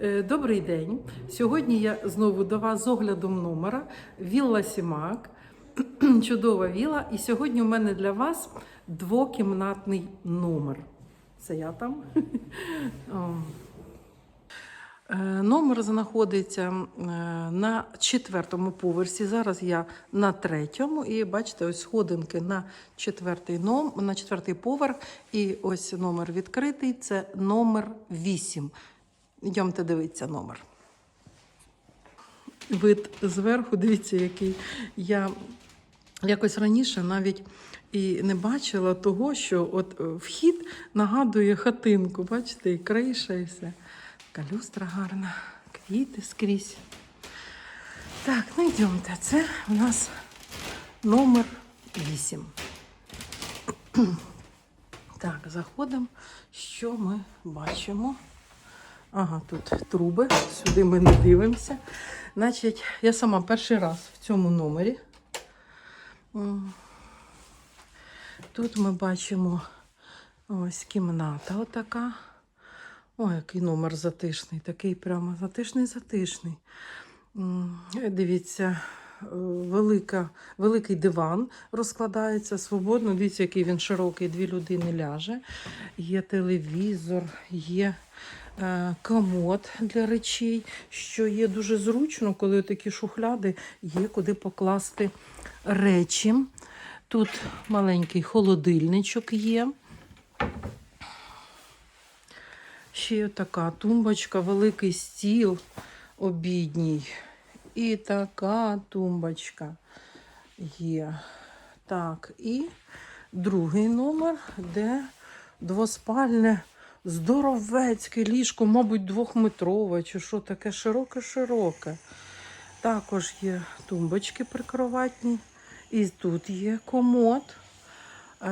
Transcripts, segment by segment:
Е, Добрий день. Сьогодні я знову до вас з оглядом номера Вілла Сімак. Чудова віла. І сьогодні у мене для вас двокімнатний номер. Це я там. Е, Номер знаходиться е, на четвертому поверсі. Зараз я на третьому. І бачите, ось сходинки на четвертий, на четвертий поверх. І ось номер відкритий. Це номер 8. Йдемте дивитися номер. Вид зверху, дивіться, який я якось раніше навіть і не бачила того, що от е, вхід нагадує хатинку. Бачите, і криша, і все. Така люстра гарна, квіти скрізь. Так, ну йдемте. Це у нас номер 8. Так, заходимо. Що ми бачимо? Ага, тут труби, сюди ми не дивимося. Значить, я сама перший раз в цьому номері. Тут ми бачимо ось кімната отака. Ой, який номер затишний, такий прямо затишний-затишний. Дивіться, велика, великий диван розкладається свободно. Дивіться, який він широкий, дві людини ляже. Є телевізор, є е, комод для речей, що є дуже зручно, коли такі шухляди є куди покласти речі. Тут маленький холодильничок є. Ще така тумбочка, великий стіл обідній. І така тумбочка є. Так, і другий номер, де двоспальне здоровецьке ліжко, мабуть, двохметрове, чи що таке широке-широке. Також є тумбочки прикроватні. І тут є комод. Е,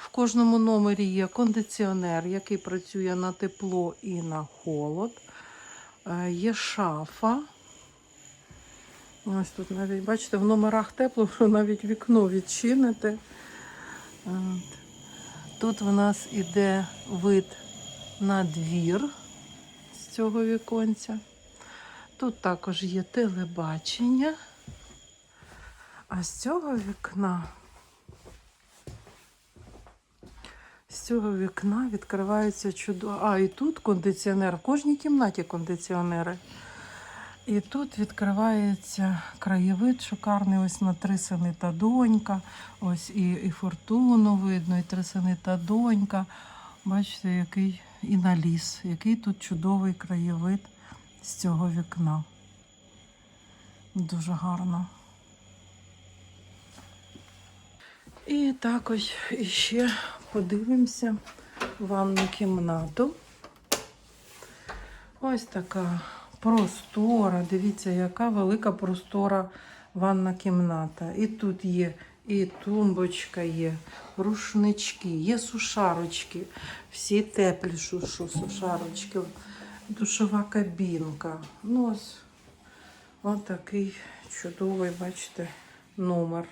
В кожному номері є кондиціонер, який працює на тепло і на холод. Е, Є шафа. Ось тут навіть, бачите, в номерах тепло, що навіть вікно відчините. От. Тут в нас іде вид на двір з цього віконця. Тут також є телебачення. А з цього вікна, з цього вікна відкривається чудово. А, і тут кондиціонер. В кожній кімнаті кондиціонери. І тут відкривається краєвид шикарний, ось на три сини та донька. Ось і, і фортуну видно, і три сини та донька. Бачите, який і на ліс, який тут чудовий краєвид з цього вікна. Дуже гарно. І також ще подивимося ванну кімнату. Ось така простора. Дивіться, яка велика простора ванна кімната. І тут є і тумбочка є, рушнички, є сушарочки, всі теплі сушарочки, душова кабінка. Ну ось, ось такий чудовий, бачите, номер.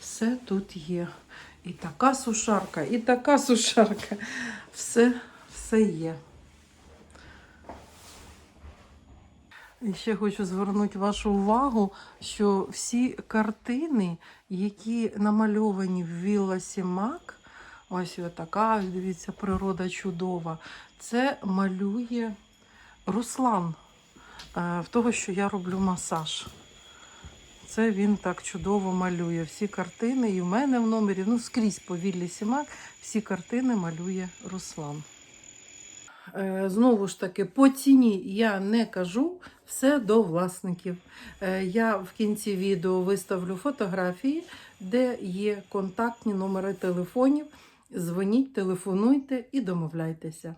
Все тут є. І така сушарка, і така сушарка. Все, все є. І ще хочу звернути вашу увагу, що всі картини, які намальовані в Вілла Сімак, ось така, дивіться, природа чудова, це малює Руслан, е, в того, що я роблю масаж. Це він так чудово малює. Всі картини, і в мене в номері, ну скрізь по Віллі Сімак, всі картини малює Руслан. Е, Знову ж таки, по ціні я не кажу, все до власників. Е, Я в кінці відео виставлю фотографії, де є контактні номери телефонів. Дзвоніть, телефонуйте і домовляйтеся.